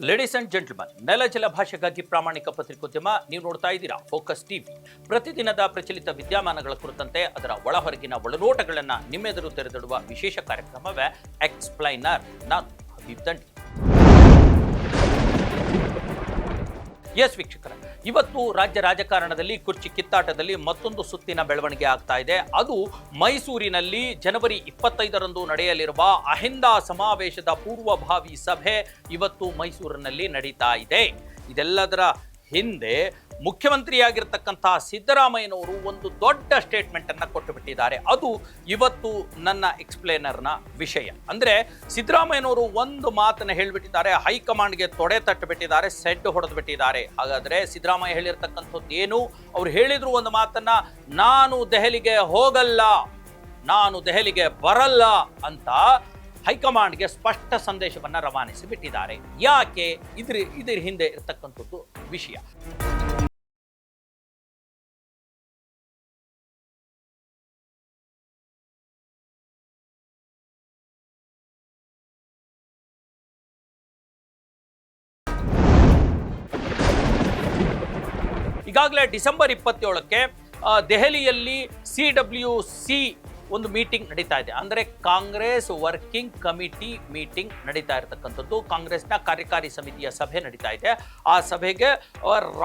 Ladies and gentleman ನೆಲ ಜಲ ಭಾಷೆಗಾಗಿ ಪ್ರಾಮಾಣಿಕ ಪತ್ರಿಕೋದ್ಯಮ ನೀವು ನೋಡ್ತಾ ಇದ್ದೀರಾ ಫೋಕಸ್ ಟಿವಿ ಪ್ರತಿದಿನದ ಪ್ರಚಲಿತ ವಿದ್ಯಮಾನಗಳ ಕುರಿತಂತೆ ಅದರ ಒಳಹೊರಗಿನ ಒಳನೋಟಗಳನ್ನು ನಿಮ್ಮೆದುರು ತೆರೆದಿಡುವ ವಿಶೇಷ ಕಾರ್ಯಕ್ರಮವೇ ಎಕ್ಸ್ಪ್ಲೈನರ್ ನಾನು ಹಬೀಬ್ ದಂಡಿ. ಎಸ್ ವೀಕ್ಷಕರ, ಇವತ್ತು ರಾಜ್ಯ ರಾಜಕಾರಣದಲ್ಲಿ ಕುರ್ಚಿ ಕಿತ್ತಾಟದಲ್ಲಿ ಮತ್ತೊಂದು ಸುತ್ತಿನ ಬೆಳವಣಿಗೆ ಆಗ್ತಾ ಇದೆ. ಅದು ಮೈಸೂರಿನಲ್ಲಿ ಜನವರಿ ಇಪ್ಪತ್ತೈದರಂದು ನಡೆಯಲಿರುವ ಅಹಿಂದ ಸಮಾವೇಶದ ಪೂರ್ವಭಾವಿ ಸಭೆ ಇವತ್ತು ಮೈಸೂರಿನಲ್ಲಿ ನಡೀತಾ ಇದೆ. ಇದೆಲ್ಲದರ ಹಿಂದೆ ಮುಖ್ಯಮಂತ್ರಿಯಾಗಿರ್ತಕ್ಕಂತಹ ಸಿದ್ದರಾಮಯ್ಯನವರು ಒಂದು ದೊಡ್ಡ ಸ್ಟೇಟ್ಮೆಂಟ್ ಅನ್ನ ಕೊಟ್ಟು ಬಿಟ್ಟಿದ್ದಾರೆ ಅದು ಇವತ್ತು ನನ್ನ ಎಕ್ಸ್ಪ್ಲೇನರ್ನ ವಿಷಯ. ಅಂದ್ರೆ ಸಿದ್ದರಾಮಯ್ಯನವರು ಒಂದು ಮಾತನ್ನ ಹೇಳ್ಬಿಟ್ಟಿದ್ದಾರೆ, ಹೈಕಮಾಂಡ್ಗೆ ತೊಡೆ ತಟ್ಟುಬಿಟ್ಟಿದ್ದಾರೆ, ಸೆಡ್ ಹೊಡೆದು ಬಿಟ್ಟಿದ್ದಾರೆ ಹಾಗಾದ್ರೆ ಸಿದ್ದರಾಮಯ್ಯ ಹೇಳಿರ್ತಕ್ಕಂಥದ್ದು ಏನು? ಅವ್ರು ಹೇಳಿದ್ರು ಒಂದು ಮಾತನ್ನ, ನಾನು ದೆಹಲಿಗೆ ಹೋಗಲ್ಲ, ನಾನು ದೆಹಲಿಗೆ ಬರಲ್ಲ ಅಂತ ಹೈಕಮಾಂಡ್ಗೆ ಸ್ಪಷ್ಟ ಸಂದೇಶವನ್ನು ರವಾನಿಸಿ ಬಿಟ್ಟಿದ್ದಾರೆ ಯಾಕೆ? ಇದ್ರ ಇದ್ರ ಹಿಂದೆ ಇರತಕ್ಕಂಥದ್ದು ವಿಷಯ. ಈಗಾಗಲೇ ಡಿಸೆಂಬರ್ ಇಪ್ಪತ್ತೇಳಕ್ಕೆ ದೆಹಲಿಯಲ್ಲಿ ಸಿ ಡಬ್ಲ್ಯೂ ಸಿ ಒಂದು ಮೀಟಿಂಗ್ ನಡೀತಾ ಇದೆ. ಅಂದರೆ ಕಾಂಗ್ರೆಸ್ ವರ್ಕಿಂಗ್ ಕಮಿಟಿ ಮೀಟಿಂಗ್ ನಡೀತಾ ಇರತಕ್ಕಂಥದ್ದು. ಕಾಂಗ್ರೆಸ್ನ ಕಾರ್ಯಕಾರಿ ಸಮಿತಿಯ ಸಭೆ ನಡೀತಾ ಇದೆ. ಆ ಸಭೆಗೆ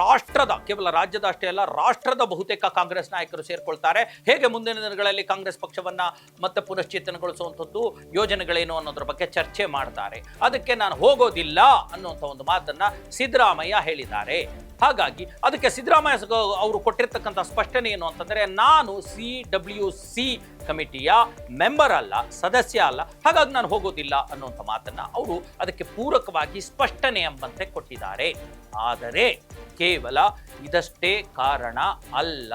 ರಾಷ್ಟ್ರದ, ಕೇವಲ ರಾಜ್ಯದ ಅಷ್ಟೇ ಅಲ್ಲ, ರಾಷ್ಟ್ರದ ಬಹುತೇಕ ಕಾಂಗ್ರೆಸ್ ನಾಯಕರು ಸೇರ್ಕೊಳ್ತಾರೆ. ಹೇಗೆ ಮುಂದಿನ ದಿನಗಳಲ್ಲಿ ಕಾಂಗ್ರೆಸ್ ಪಕ್ಷವನ್ನು ಮತ್ತೆ ಪುನಶ್ಚೇತನಗೊಳಿಸುವಂಥದ್ದು, ಯೋಜನೆಗಳೇನು ಅನ್ನೋದ್ರ ಬಗ್ಗೆ ಚರ್ಚೆ ಮಾಡ್ತಾರೆ. ಅದಕ್ಕೆ ನಾನು ಹೋಗೋದಿಲ್ಲ ಅನ್ನುವಂಥ ಒಂದು ಮಾತನ್ನು ಸಿದ್ದರಾಮಯ್ಯ ಹೇಳಿದ್ದಾರೆ. ಹಾಗಾಗಿ ಅದಕ್ಕೆ ಸಿದ್ದರಾಮಯ್ಯ ಅವರು ಕೊಟ್ಟಿರ್ತಕ್ಕಂಥ ಸ್ಪಷ್ಟನೆ ಏನು ಅಂತಂದರೆ ನಾನು ಸಿ ಡಬ್ಲ್ಯೂ ಸಿ ಕಮಿಟಿಯ ಮೆಂಬರ್ ಅಲ್ಲ, ಸದಸ್ಯ ಅಲ್ಲ, ಹಾಗಾಗಿ ನಾನು ಹೋಗೋದಿಲ್ಲ ಅನ್ನುವಂಥ ಮಾತನ್ನು ಅವರು ಅದಕ್ಕೆ ಪೂರಕವಾಗಿ ಸ್ಪಷ್ಟನೆ ಎಂಬಂತೆ ಕೊಟ್ಟಿದ್ದಾರೆ. ಆದರೆ ಕೇವಲ ಇದಷ್ಟೇ ಕಾರಣ ಅಲ್ಲ.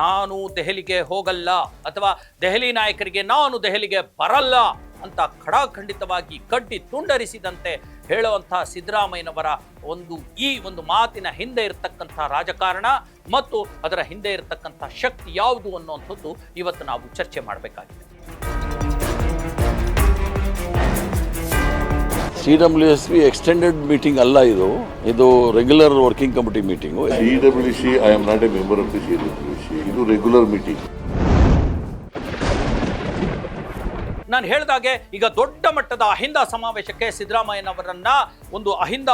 ನಾನು ದೆಹಲಿಗೆ ಹೋಗಲ್ಲ ಅಥವಾ ದೆಹಲಿ ನಾಯಕರಿಗೆ ನಾನು ದೆಹಲಿಗೆ ಬರಲ್ಲ ಅಂತ ಖಡಾಖಂಡಿತವಾಗಿ ಕಡ್ಡಿ ತುಂಡರಿಸಿದಂತೆ ಹೇಳುವಂತಹ ಸಿದ್ದರಾಮಯ್ಯನವರ ಒಂದು ಈ ಒಂದು ಮಾತಿನ ಹಿಂದೆ ಇರತಕ್ಕಂಥ ರಾಜಕಾರಣ ಮತ್ತು ಅದರ ಹಿಂದೆ ಇರತಕ್ಕಂಥ ಶಕ್ತಿ ಯಾವುದು ಅನ್ನುವಂಥದ್ದು ಇವತ್ತು ನಾವು ಚರ್ಚೆ ಮಾಡಬೇಕಾಗಿದೆ. C W S B extended meeting ಅಲ್ಲ ಇದು. ಇದು regular working committee meeting am not a member of the C W C. ಇದು ರೆಗ್ಯುಲರ್ ಮೀಟಿಂಗ್ ನಾನು ಹೇಳಿದಾಗೆ ಈಗ ದೊಡ್ಡ ಮಟ್ಟದ ಅಹಿಂದ ಸಮಾವೇಶಕ್ಕೆ ಸಿದ್ದರಾಮಯ್ಯನವರನ್ನ ಒಂದು ಅಹಿಂದ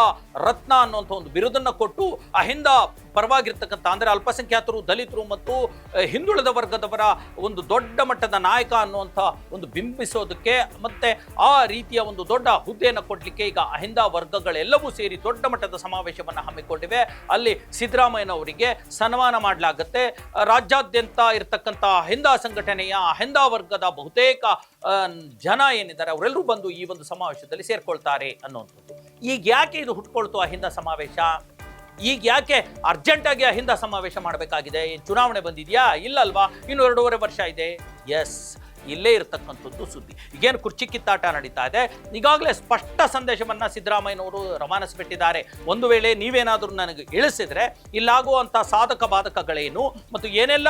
ರತ್ನ ಅನ್ನುವಂಥ ಒಂದು ಬಿರುದನ್ನು ಕೊಟ್ಟು ಅಹಿಂದ ಪರವಾಗಿರ್ತಕ್ಕಂಥ, ಅಂದರೆ ಅಲ್ಪಸಂಖ್ಯಾತರು, ದಲಿತರು ಮತ್ತು ಹಿಂದುಳಿದ ವರ್ಗದವರ ಒಂದು ದೊಡ್ಡ ಮಟ್ಟದ ನಾಯಕ ಅನ್ನುವಂಥ ಒಂದು ಬಿಂಬಿಸೋದಕ್ಕೆ ಮತ್ತು ಆ ರೀತಿಯ ಒಂದು ದೊಡ್ಡ ಹುದ್ದೆಯನ್ನು ಕೊಡಲಿಕ್ಕೆ ಈಗ ಅಹಿಂದ ವರ್ಗಗಳೆಲ್ಲವೂ ಸೇರಿ ದೊಡ್ಡ ಮಟ್ಟದ ಸಮಾವೇಶವನ್ನು ಹಮ್ಮಿಕೊಂಡಿವೆ. ಅಲ್ಲಿ ಸಿದ್ದರಾಮಯ್ಯನವರಿಗೆ ಸನ್ಮಾನ ಮಾಡಲಾಗುತ್ತೆ. ರಾಜ್ಯಾದ್ಯಂತ ಇರತಕ್ಕಂಥ ಅಹಿಂದ ಸಂಘಟನೆಯ ಅಹಿಂದ ವರ್ಗದ ಬಹುತೇಕ ಜನ ಏನಿದ್ದಾರೆ, ಅವರೆಲ್ಲರೂ ಬಂದು ಈ ಒಂದು ಸಮಾವೇಶದಲ್ಲಿ ಸೇರ್ಕೊಳ್ತಾರೆ ಅನ್ನುವಂಥದ್ದು ಈಗ ಯಾಕೆ ಇದು ಹುಟ್ಕೊಳ್ತು ಅಹಿಂದ ಸಮಾವೇಶ? ಈಗ ಯಾಕೆ ಅರ್ಜೆಂಟಾಗಿ ಅಹಿಂದ ಸಮಾವೇಶ ಮಾಡಬೇಕಾಗಿದೆ? ಚುನಾವಣೆ ಬಂದಿದೆಯಾ? ಇಲ್ಲ ಅಲ್ವಾ ಇನ್ನು ಎರಡೂವರೆ ವರ್ಷ ಇದೆ. ಎಸ್ ಇಲ್ಲೇ ಇರತಕ್ಕಂಥದ್ದು ಸುದ್ದಿ. ಈಗೇನು ಕುರ್ಚಿ ಕಿತ್ತಾಟ ನಡೀತಾ ಇದೆ. ಈಗಾಗಲೇ ಸ್ಪಷ್ಟ ಸಂದೇಶವನ್ನು ಸಿದ್ದರಾಮಯ್ಯನವರು ರವಾನಿಸಿಬಿಟ್ಟಿದ್ದಾರೆ ಒಂದು ವೇಳೆ ನೀವೇನಾದರೂ ನನಗೆ ಇಳಿಸಿದರೆ ಇಲ್ಲಾಗುವಂಥ ಸಾಧಕ ಬಾಧಕಗಳೇನು ಮತ್ತು ಏನೆಲ್ಲ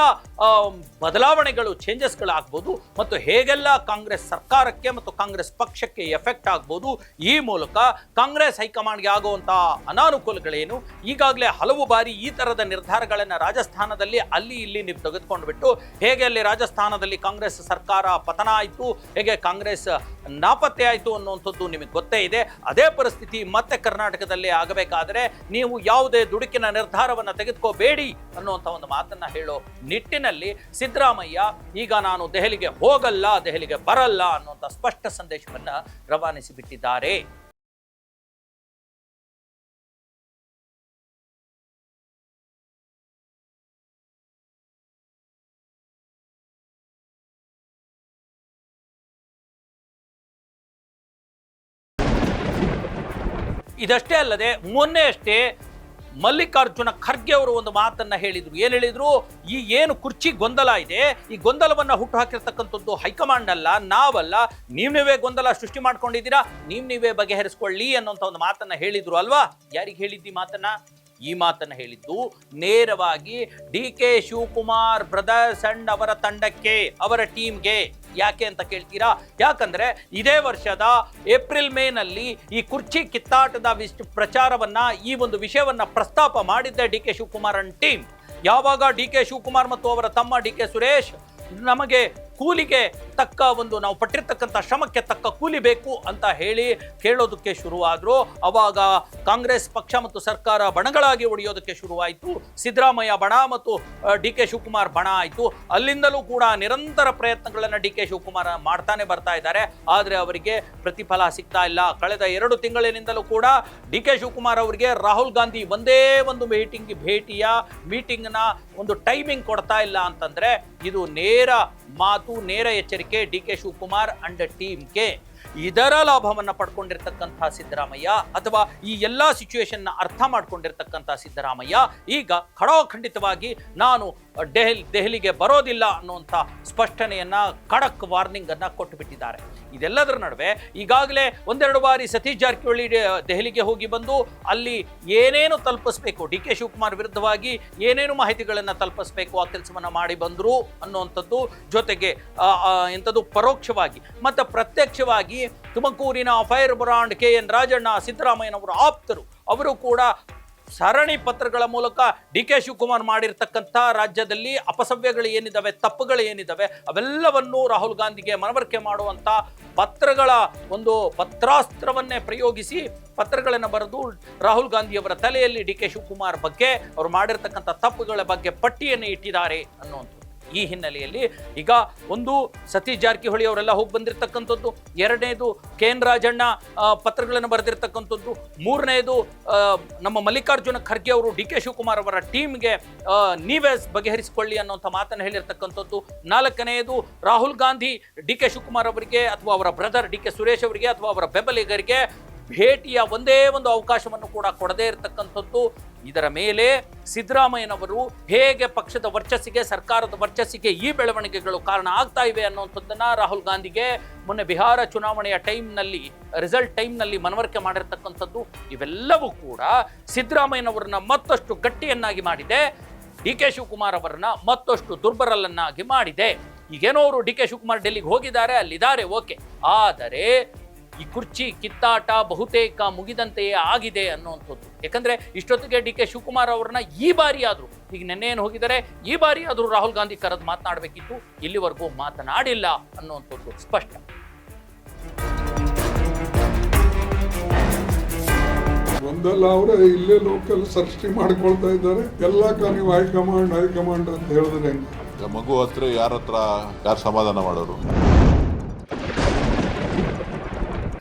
ಬದಲಾವಣೆಗಳು ಚೇಂಜಸ್ಗಳಾಗ್ಬೋದು ಮತ್ತು ಹೇಗೆಲ್ಲ ಕಾಂಗ್ರೆಸ್ ಸರ್ಕಾರಕ್ಕೆ ಮತ್ತು ಕಾಂಗ್ರೆಸ್ ಪಕ್ಷಕ್ಕೆ ಎಫೆಕ್ಟ್ ಆಗ್ಬೋದು ಈ ಮೂಲಕ ಕಾಂಗ್ರೆಸ್ ಹೈಕಮಾಂಡ್ಗೆ ಆಗುವಂಥ ಅನಾನುಕೂಲಗಳೇನು? ಈಗಾಗಲೇ ಹಲವು ಬಾರಿ ಈ ಥರದ ನಿರ್ಧಾರಗಳನ್ನು ರಾಜಸ್ಥಾನದಲ್ಲಿ ಅಲ್ಲಿ ಇಲ್ಲಿ ನೀವು ತೆಗೆದುಕೊಂಡು ಬಿಟ್ಟು ಹೇಗೆ ಅಲ್ಲಿ ರಾಜಸ್ಥಾನದಲ್ಲಿ ಕಾಂಗ್ರೆಸ್ ಸರ್ಕಾರ ಪತನ ಆಯಿತು ಹೇಗೆ ಕಾಂಗ್ರೆಸ್ ನಾಪತ್ತೆ ಆಯಿತು ಅನ್ನುವಂಥದ್ದು ನಿಮಗೆ ಗೊತ್ತೇ ಇದೆ. ಅದೇ ಪರಿಸ್ಥಿತಿ ಮತ್ತೆ ಕರ್ನಾಟಕದಲ್ಲಿ ಆಗಬೇಕಾದರೆ ನೀವು ಯಾವುದೇ ದುಡುಕಿನ ನಿರ್ಧಾರವನ್ನು ತೆಗೆದುಕೋಬೇಡಿ ಅನ್ನುವಂಥ ಒಂದು ಮಾತನ್ನ ಹೇಳೋ ನಿಟ್ಟಿನಲ್ಲಿ ಸಿದ್ದರಾಮಯ್ಯ, ಈಗ ನಾನು ದೆಹಲಿಗೆ ಹೋಗಲ್ಲ, ದೆಹಲಿಗೆ ಬರಲ್ಲ ಅನ್ನುವಂಥ ಸ್ಪಷ್ಟ ಸಂದೇಶವನ್ನು ರವಾನಿಸಿ ಇದಷ್ಟೇ ಅಲ್ಲದೆ ಮೊನ್ನೆ ಅಷ್ಟೇ ಮಲ್ಲಿಕಾರ್ಜುನ ಖರ್ಗೆ ಅವರು ಒಂದು ಮಾತನ್ನ ಹೇಳಿದ್ರು. ಏನು ಹೇಳಿದ್ರು? ಈ ಏನು ಕುರ್ಚಿ ಗೊಂದಲ ಇದೆ, ಈ ಗೊಂದಲವನ್ನ ಹುಟ್ಟು ಹಾಕಿರ್ತಕ್ಕಂಥದ್ದು ಹೈಕಮಾಂಡ್ ಅಲ್ಲ ನಾವಲ್ಲ, ನೀವ್ ನೀವೇ ಗೊಂದಲ ಸೃಷ್ಟಿ ಮಾಡ್ಕೊಂಡಿದ್ದೀರಾ, ನೀವ್ ನೀವೇ ಬಗೆಹರಿಸ್ಕೊಳ್ಳಿ ಅನ್ನೋಂಥ ಒಂದು ಮಾತನ್ನ ಹೇಳಿದ್ರು ಅಲ್ವಾ? ಯಾರಿಗೆ ಹೇಳಿದ್ದಿ ಮಾತನ್ನ? ಈ ಮಾತನ್ನ ಹೇಳಿದ್ದು ನೇರವಾಗಿ D K Shivakumar brothers and ಅವರ ತಂಡಕ್ಕೆ, ಅವರ ಟೀಮ್ಗೆ ಯಾಕೆ ಅಂತ ಕೇಳ್ತೀರಾ? ಯಾಕಂದ್ರೆ ಇದೇ ವರ್ಷದ ಏಪ್ರಿಲ್ ಮೇನಲ್ಲಿ ಈ ಕುರ್ಚಿ ಕಿತ್ತಾಟದ ವಿಶ್ ಪ್ರಚಾರವನ್ನ, ಈ ಒಂದು ವಿಷಯವನ್ನ ಪ್ರಸ್ತಾಪ ಮಾಡಿದ್ದೆ D K Shivakumar and team. ಯಾವಾಗ ಡಿ ಕೆ ಶಿವಕುಮಾರ್ ಮತ್ತು ಅವರ ತಮ್ಮ ಡಿ ಕೆ ಸುರೇಶ್ ನಮಗೆ ಕೂಲಿಗೆ ತಕ್ಕ ಒಂದು ನಾವು ಪಟ್ಟಿರ್ತಕ್ಕಂಥ ಶ್ರಮಕ್ಕೆ ತಕ್ಕ ಕೂಲಿ ಬೇಕು ಅಂತ ಹೇಳಿ ಕೇಳೋದಕ್ಕೆ ಶುರುವಾದ್ರು. ಅವಾಗ ಕಾಂಗ್ರೆಸ್ ಪಕ್ಷ ಮತ್ತು ಸರ್ಕಾರ ಬಣಗಳಾಗಿ ಒಡೆಯೋದಕ್ಕೆ ಶುರುವಾಯಿತು. ಸಿದ್ದರಾಮಯ್ಯ ಬಣ ಮತ್ತು ಡಿ ಕೆ ಶಿವಕುಮಾರ್ ಬಣ ಆಯಿತು. ಅಲ್ಲಿಂದಲೂ ಕೂಡ ನಿರಂತರ ಪ್ರಯತ್ನಗಳನ್ನು ಡಿ ಕೆ ಶಿವಕುಮಾರ್ ಮಾಡ್ತಾನೆ ಬರ್ತಾ ಇದ್ದಾರೆ. ಆದರೆ ಅವರಿಗೆ ಪ್ರತಿಫಲ ಸಿಗ್ತಾ ಇಲ್ಲ. ಕಳೆದ ಎರಡು ತಿಂಗಳಿನಿಂದಲೂ ಕೂಡ ಡಿ ಕೆ ಶಿವಕುಮಾರ್ ಅವರಿಗೆ ರಾಹುಲ್ ಗಾಂಧಿ ಒಂದೇ ಒಂದು ಮೀಟಿಂಗ್, ಭೇಟಿಯ ಮೀಟಿಂಗ್ನ ಒಂದು ಟೈಮಿಂಗ್ ಕೊಡ್ತಾ ಇಲ್ಲ ಅಂತಂದರೆ ಇದು ನೇರ ಮಾತು ನೇರ ಎಚ್ಚರಿಕೆ ಡಿ ಕೆ ಶಿವಕುಮಾರ್ ಅಂಡ್ ಟೀಮ್ಗೆ ಇದರ ಲಾಭವನ್ನು ಪಡ್ಕೊಂಡಿರ್ತಕ್ಕಂಥ ಸಿದ್ದರಾಮಯ್ಯ ಅಥವಾ ಈ ಎಲ್ಲ ಸಿಚುವೇಶನ್ನ ಅರ್ಥ ಮಾಡ್ಕೊಂಡಿರ್ತಕ್ಕಂಥ ಸಿದ್ದರಾಮಯ್ಯ, ಈಗ ಖಡೋಖಂಡಿತವಾಗಿ ನಾನು ದೆಹಲಿ ದೆಹಲಿಗೆ ಬರೋದಿಲ್ಲ ಅನ್ನುವಂಥ ಸ್ಪಷ್ಟನೆಯನ್ನು ಖಡಕ್ ವಾರ್ನಿಂಗನ್ನು ಕೊಟ್ಟುಬಿಟ್ಟಿದ್ದಾರೆ ಕೊಟ್ಟು ಬಿಟ್ಟಿದ್ದಾರೆ ಇದೆಲ್ಲದರ ನಡುವೆ ಈಗಾಗಲೇ ಒಂದೆರಡು ಬಾರಿ ಸತೀಶ್ ಜಾರಕಿಹೊಳಿ ದೆಹಲಿಗೆ ಹೋಗಿ ಬಂದು ಅಲ್ಲಿ ಏನೇನು ತಲುಪಿಸ್ಬೇಕು? ಡಿ ಕೆ ಶಿವಕುಮಾರ್ ವಿರುದ್ಧವಾಗಿ ಏನೇನು ಮಾಹಿತಿಗಳನ್ನು ತಲುಪಿಸ್ಬೇಕು ಆ ಕೆಲಸವನ್ನು ಮಾಡಿ ಬಂದರು ಅನ್ನುವಂಥದ್ದು ಜೊತೆಗೆ ಎಂಥದ್ದು ಪರೋಕ್ಷವಾಗಿ. ಮತ್ತು ಪ್ರತ್ಯಕ್ಷವಾಗಿ ತುಮಕೂರಿನ fire brand K N Rajanna ಸಿದ್ದರಾಮಯ್ಯನವರು ಆಪ್ತರು. ಅವರು ಕೂಡ ಸರಣಿ ಪತ್ರಗಳ ಮೂಲಕ ಡಿ ಕೆ ಶಿವಕುಮಾರ್ ಮಾಡಿರ್ತಕ್ಕಂಥ ರಾಜ್ಯದಲ್ಲಿ ಅಪಸವ್ಯಗಳು ಏನಿದಾವೆ, ತಪ್ಪುಗಳು ಏನಿದ್ದಾವೆ ಅವೆಲ್ಲವನ್ನು ರಾಹುಲ್ ಗಾಂಧಿಗೆ ಮನವರಿಕೆ ಮಾಡುವಂಥ ಪತ್ರಗಳ ಒಂದು ಪತ್ರಾಸ್ತ್ರವನ್ನೇ ಪ್ರಯೋಗಿಸಿ ಪತ್ರಗಳನ್ನು ಬರೆದು ರಾಹುಲ್ ಗಾಂಧಿಯವರ ತಲೆಯಲ್ಲಿ ಡಿ ಕೆ ಶಿವಕುಮಾರ್ ಬಗ್ಗೆ, ಅವರು ಮಾಡಿರ್ತಕ್ಕಂಥ ತಪ್ಪುಗಳ ಬಗ್ಗೆ ಪಟ್ಟಿಯನ್ನು ಇಟ್ಟಿದ್ದಾರೆ ಅನ್ನುವಂಥದ್ದು ಈ ಹಿನ್ನೆಲೆಯಲ್ಲಿ ಈಗ ಒಂದು ಸತೀಶ್ ಜಾರಕಿಹೊಳಿ ಅವರೆಲ್ಲ ಹೋಗಿ ಬಂದಿರತಕ್ಕಂಥದ್ದು, ಎರಡನೇದು ಕೆ ಎನ್ ರಾಜಣ್ಣ ಪತ್ರಗಳನ್ನು ಬರೆದಿರ್ತಕ್ಕಂಥದ್ದು, ಮೂರನೇದು ನಮ್ಮ ಮಲ್ಲಿಕಾರ್ಜುನ ಖರ್ಗೆ ಅವರು, ಡಿ ಕೆ ಶಿವಕುಮಾರ್ ಅವರ ಟೀಮ್ಗೆ ನೀವೇ ಬಗೆಹರಿಸಿಕೊಳ್ಳಿ ಅನ್ನೋಂಥ ಮಾತನ್ನು ಹೇಳಿರ್ತಕ್ಕಂಥದ್ದು ನಾಲ್ಕನೆಯದು ರಾಹುಲ್ ಗಾಂಧಿ, ಡಿ ಕೆ ಶಿವಕುಮಾರ್ ಅವರಿಗೆ ಅಥವಾ ಅವರ ಬ್ರದರ್ ಡಿ ಕೆ ಸುರೇಶ್ ಅವರಿಗೆ ಅಥವಾ ಅವರ ಬೆಂಬಲಿಗರಿಗೆ ಭೇಟಿಯ ಒಂದೇ ಒಂದು ಅವಕಾಶವನ್ನು ಕೂಡ ಕೊಡದೇ ಇರತಕ್ಕಂಥದ್ದು. ಇದರ ಮೇಲೆ ಸಿದ್ದರಾಮಯ್ಯನವರು ಹೇಗೆ ಪಕ್ಷದ ವರ್ಚಸ್ಸಿಗೆ, ಸರ್ಕಾರದ ವರ್ಚಸ್ಸಿಗೆ ಈ ಬೆಳವಣಿಗೆಗಳು ಕಾರಣ ಆಗ್ತಾ ಇವೆ ಅನ್ನುವಂಥದ್ದನ್ನು ರಾಹುಲ್ ಗಾಂಧಿಗೆ ಮೊನ್ನೆ ಬಿಹಾರ ಚುನಾವಣೆಯ ಟೈಮ್ನಲ್ಲಿ ರಿಸಲ್ಟ್ ಟೈಮ್ನಲ್ಲಿ ಮನವರಿಕೆ ಮಾಡಿರ್ತಕ್ಕಂಥದ್ದು ಇವೆಲ್ಲವೂ ಕೂಡ ಸಿದ್ದರಾಮಯ್ಯನವರನ್ನ ಮತ್ತಷ್ಟು ಗಟ್ಟಿಯನ್ನಾಗಿ ಮಾಡಿದೆ. ಡಿ ಕೆ ಶಿವಕುಮಾರ್ ಅವರನ್ನ ಮತ್ತಷ್ಟು ದುರ್ಬಲರನ್ನಾಗಿ ಮಾಡಿದೆ. ಈಗೇನೋ ಅವರು ಡಿ ಕೆ ಶಿವಕುಮಾರ್ ಡೆಲ್ಲಿಗೆ ಹೋಗಿದ್ದಾರೆ, ಅಲ್ಲಿದ್ದಾರೆ, ಓಕೆ. ಆದರೆ ಈ ಕುರ್ಚಿ ಕಿತ್ತಾಟ ಬಹುತೇಕ ಮುಗಿದಂತೆಯೇ ಆಗಿದೆ ಅನ್ನುವಂಥದ್ದು. ಯಾಕಂದ್ರೆ ಇಷ್ಟೊತ್ತಿಗೆ ಡಿ ಕೆ ಶಿವಕುಮಾರ್ ಅವ್ರನ್ನ ಈ ಬಾರಿ ಆದರೂ ಈಗ ನೆನ್ನೆ ಏನು ಹೋಗಿದ್ದಾರೆ ಈ ಬಾರಿ ಆದರೂ ರಾಹುಲ್ ಗಾಂಧಿ ಕರೆದು ಮಾತನಾಡಬೇಕಿತ್ತು ಇಲ್ಲಿವರೆಗೂ ಮಾತನಾಡಿಲ್ಲ ಅನ್ನುವಂಥದ್ದು ಸ್ಪಷ್ಟ. ಒಂದಲ್ಲ ಅವರೇ ಇಲ್ಲೇ ಲೋಕಲ್ ಸೃಷ್ಟಿ ಮಾಡ್ಕೊಳ್ತಾ ಇದ್ದಾರೆ. ಎಲ್ಲ ನೀವು ಹೈಕಮಾಂಡ್ ಹೈಕಮಾಂಡ್ ಅಂತ ಹೇಳಿದ್ರೆ ಮಗು ಹತ್ರ ಯಾರ ಹತ್ರ ಯಾರು ಸಮಾಧಾನ ಮಾಡೋರು?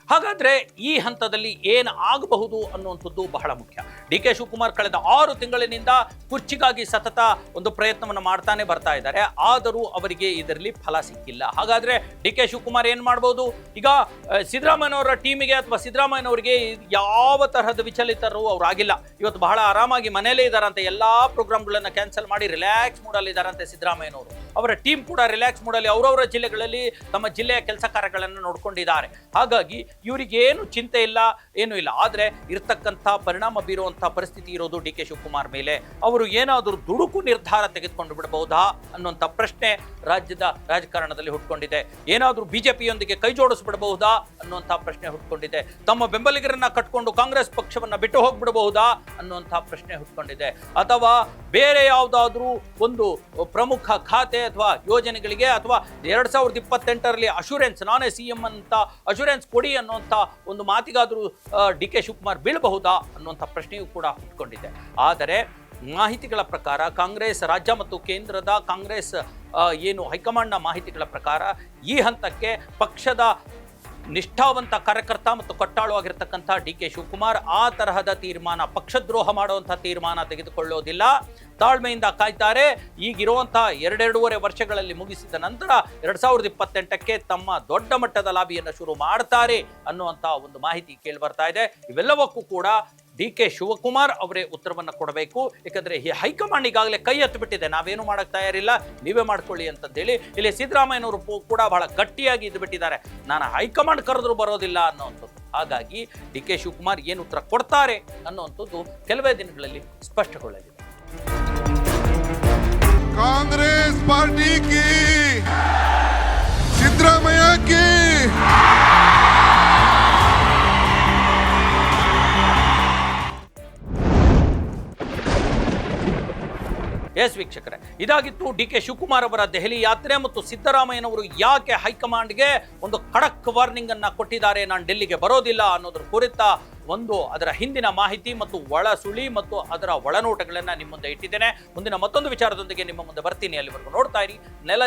하가 ಈ ಹಂತದಲ್ಲಿ ಏನು ಆಗಬಹುದು ಅನ್ನುವಂಥದ್ದು ಬಹಳ ಮುಖ್ಯ. ಡಿ ಕೆ ಶಿವಕುಮಾರ್ ಕಳೆದ ಆರು ತಿಂಗಳಿನಿಂದ ಕುರ್ಚಿಗಾಗಿ ಸತತ ಒಂದು ಪ್ರಯತ್ನವನ್ನು ಮಾಡ್ತಾನೆ ಬರ್ತಾ ಇದ್ದಾರೆ. ಆದರೂ ಅವರಿಗೆ ಇದರಲ್ಲಿ ಫಲ ಸಿಕ್ಕಿಲ್ಲ. ಹಾಗಾದ್ರೆ ಡಿ ಕೆ ಶಿವಕುಮಾರ್ ಏನು ಮಾಡ್ಬೋದು? ಈಗ ಸಿದ್ದರಾಮಯ್ಯನವರ ಟೀಮಿಗೆ ಅಥವಾ ಸಿದ್ದರಾಮಯ್ಯನವರಿಗೆ ಯಾವ ತರಹದ ವಿಚಲಿತರು ಅವ್ರು ಆಗಿಲ್ಲ. ಇವತ್ತು ಬಹಳ ಆರಾಮಾಗಿ ಮನೆಯಲ್ಲೇ ಇದ್ದಾರಂತೆ. ಎಲ್ಲ ಪ್ರೋಗ್ರಾಮ್ಗಳನ್ನು ಕ್ಯಾನ್ಸಲ್ ಮಾಡಿ ರಿಲ್ಯಾಕ್ಸ್ ಮೂಡಲ್ಲಿ ಇದ್ದಾರಂತೆ ಸಿದ್ದರಾಮಯ್ಯನವರು. ಅವರ ಟೀಮ್ ಕೂಡ ರಿಲ್ಯಾಕ್ಸ್ ಮೂಡಲ್ಲಿ ಅವರವರ ಜಿಲ್ಲೆಗಳಲ್ಲಿ ತಮ್ಮ ಜಿಲ್ಲೆಯ ಕೆಲಸ ಕಾರ್ಯಗಳನ್ನು ನೋಡ್ಕೊಂಡಿದ್ದಾರೆ. ಹಾಗಾಗಿ ಇವರಿಗೆ ಏನು ಚಿಂತೆ ಇಲ್ಲ, ಏನು ಇಲ್ಲ. ಆದರೆ ಇರ್ತಕ್ಕಂಥ ಪರಿಣಾಮ ಬೀರುವಂಥ ಪರಿಸ್ಥಿತಿ ಇರೋದು ಡಿ ಕೆ ಶಿವಕುಮಾರ್ ಮೇಲೆ. ಅವರು ಏನಾದರೂ ದುಡುಕು ನಿರ್ಧಾರ ತೆಗೆದುಕೊಂಡು ಬಿಡಬಹುದಾ ಅನ್ನುವಂಥ ಪ್ರಶ್ನೆ ರಾಜ್ಯದ ರಾಜಕಾರಣದಲ್ಲಿ ಹುಟ್ಕೊಂಡಿದೆ. ಏನಾದರೂ ಬಿಜೆಪಿಯೊಂದಿಗೆ ಕೈ ಜೋಡಿಸ್ಬಿಡಬಹುದಾ ಅನ್ನುವಂಥ ಪ್ರಶ್ನೆ ಹುಟ್ಕೊಂಡಿದೆ. ತಮ್ಮ ಬೆಂಬಲಿಗರನ್ನ ಕಟ್ಕೊಂಡು ಕಾಂಗ್ರೆಸ್ ಪಕ್ಷವನ್ನು ಬಿಟ್ಟು ಹೋಗ್ಬಿಡಬಹುದಾ ಅನ್ನುವಂಥ ಪ್ರಶ್ನೆ ಹುಟ್ಕೊಂಡಿದೆ. ಅಥವಾ ಬೇರೆ ಯಾವುದಾದ್ರೂ ಒಂದು ಪ್ರಮುಖ ಖಾತೆ ಅಥವಾ ಯೋಜನೆಗಳಿಗೆ ಅಥವಾ ಎರಡು ಸಾವಿರದ ಇಪ್ಪತ್ತೆಂಟರಲ್ಲಿ ಅಶೂರೆನ್ಸ್ ನಾನೇ ಸಿ ಎಂ ಅಂತ ಅಶೂರೆನ್ಸ್ ಕೊಡಿ ಅನ್ನುವಂಥ ಒಂದು ಮಾತಿಗಾದರೂ ಡಿ ಕೆ ಶಿವಕುಮಾರ್ ಬೀಳಬಹುದಾ ಅನ್ನುವಂಥ ಪ್ರಶ್ನೆಯೂ ಕೂಡ ಹುಟ್ಕೊಂಡಿದೆ. ಆದರೆ ಮಾಹಿತಿಗಳ ಪ್ರಕಾರ ಕಾಂಗ್ರೆಸ್ ರಾಜ್ಯ ಮತ್ತು ಕೇಂದ್ರದ ಕಾಂಗ್ರೆಸ್ ಏನು ಹೈಕಮಾಂಡ್ನ ಮಾಹಿತಿಗಳ ಪ್ರಕಾರ ಈ ಹಂತಕ್ಕೆ ಪಕ್ಷದ ನಿಷ್ಠಾವಂತ ಕಾರ್ಯಕರ್ತ ಮತ್ತು ಕಟ್ಟಾಳು ಆಗಿರ್ತಕ್ಕಂಥ ಡಿ ಕೆ ಶಿವಕುಮಾರ್ ಆ ತರಹದ ತೀರ್ಮಾನ, ಪಕ್ಷದ್ರೋಹ ಮಾಡುವಂಥ ತೀರ್ಮಾನ ತೆಗೆದುಕೊಳ್ಳೋದಿಲ್ಲ. ತಾಳ್ಮೆಯಿಂದ ಕಾಯ್ತಾರೆ. ಈಗಿರುವಂತಹ ಎರಡೆರಡೂವರೆ ವರ್ಷಗಳಲ್ಲಿ ಮುಗಿಸಿದ ನಂತರ ಎರಡ್ ಸಾವಿರದ ಇಪ್ಪತ್ತೆಂಟಕ್ಕೆ ತಮ್ಮ ದೊಡ್ಡ ಮಟ್ಟದ ಲಾಬಿಯನ್ನು ಶುರು ಮಾಡ್ತಾರೆ ಅನ್ನುವಂಥ ಒಂದು ಮಾಹಿತಿ ಕೇಳಿ ಬರ್ತಾ ಇದೆ. ಇವೆಲ್ಲವಕ್ಕೂ ಕೂಡ ಡಿ ಕೆ ಶಿವಕುಮಾರ್ ಅವರೇ ಉತ್ತರವನ್ನು ಕೊಡಬೇಕು. ಯಾಕಂದರೆ ಈ ಹೈಕಮಾಂಡ್ ಈಗಾಗಲೇ ಕೈ ಹತ್ತುಬಿಟ್ಟಿದೆ ನಾವೇನು ಮಾಡೋಕ್ಕೆ ತಯಾರಿಲ್ಲ. ನೀವೇ ಮಾಡ್ಕೊಳ್ಳಿ ಅಂತಂದೇಳಿ ಇಲ್ಲಿ ಸಿದ್ದರಾಮಯ್ಯನವರು ಕೂಡ ಬಹಳ ಗಟ್ಟಿಯಾಗಿ ಇದು ಬಿಟ್ಟಿದ್ದಾರೆ ನಾನು ಹೈಕಮಾಂಡ್ ಕರೆದ್ರು ಬರೋದಿಲ್ಲ ಅನ್ನೋವಂಥದ್ದು. ಹಾಗಾಗಿ ಡಿ ಕೆ ಶಿವಕುಮಾರ್ ಏನು ಉತ್ತರ ಕೊಡ್ತಾರೆ ಅನ್ನೋವಂಥದ್ದು ಕೆಲವೇ ದಿನಗಳಲ್ಲಿ ಸ್ಪಷ್ಟಗೊಳ್ಳಲಿದೆ. ಕಾಂಗ್ರೆಸ್ ಪಾರ್ಟಿ ಸಿದ್ದರಾಮಯ್ಯ ಎಸ್ ವೀಕ್ಷಕರೇ, ಇದಾಗಿತ್ತು ಡಿ ಕೆ ಶಿವಕುಮಾರ್ ಅವರ ದೆಹಲಿ ಯಾತ್ರೆ ಮತ್ತು ಸಿದ್ದರಾಮಯ್ಯನವರು ಯಾಕೆ ಹೈಕಮಾಂಡ್ಗೆ ಒಂದು ಖಡಕ್ ವಾರ್ನಿಂಗ್ ಅನ್ನ ಕೊಟ್ಟಿದ್ದಾರೆ, ನಾನು ಡೆಲ್ಲಿಗೆ ಬರೋದಿಲ್ಲ ಅನ್ನೋದ್ರ ಕುರಿತ ಒಂದು ಅದರ ಹಿಂದಿನ ಮಾಹಿತಿ ಮತ್ತು ಒಳ ಸುಳಿ ಮತ್ತು ಅದರ ಒಳನೋಟಗಳನ್ನ ನಿಮ್ಮ ಮುಂದೆ ಇಟ್ಟಿದ್ದೇನೆ. ಮುಂದಿನ ಮತ್ತೊಂದು ವಿಚಾರದೊಂದಿಗೆ ನಿಮ್ಮ ಮುಂದೆ ಬರ್ತೀನಿ. ಅಲ್ಲಿವರೆಗೂ ನೋಡ್ತಾ ಇರಿ. ನೆಲ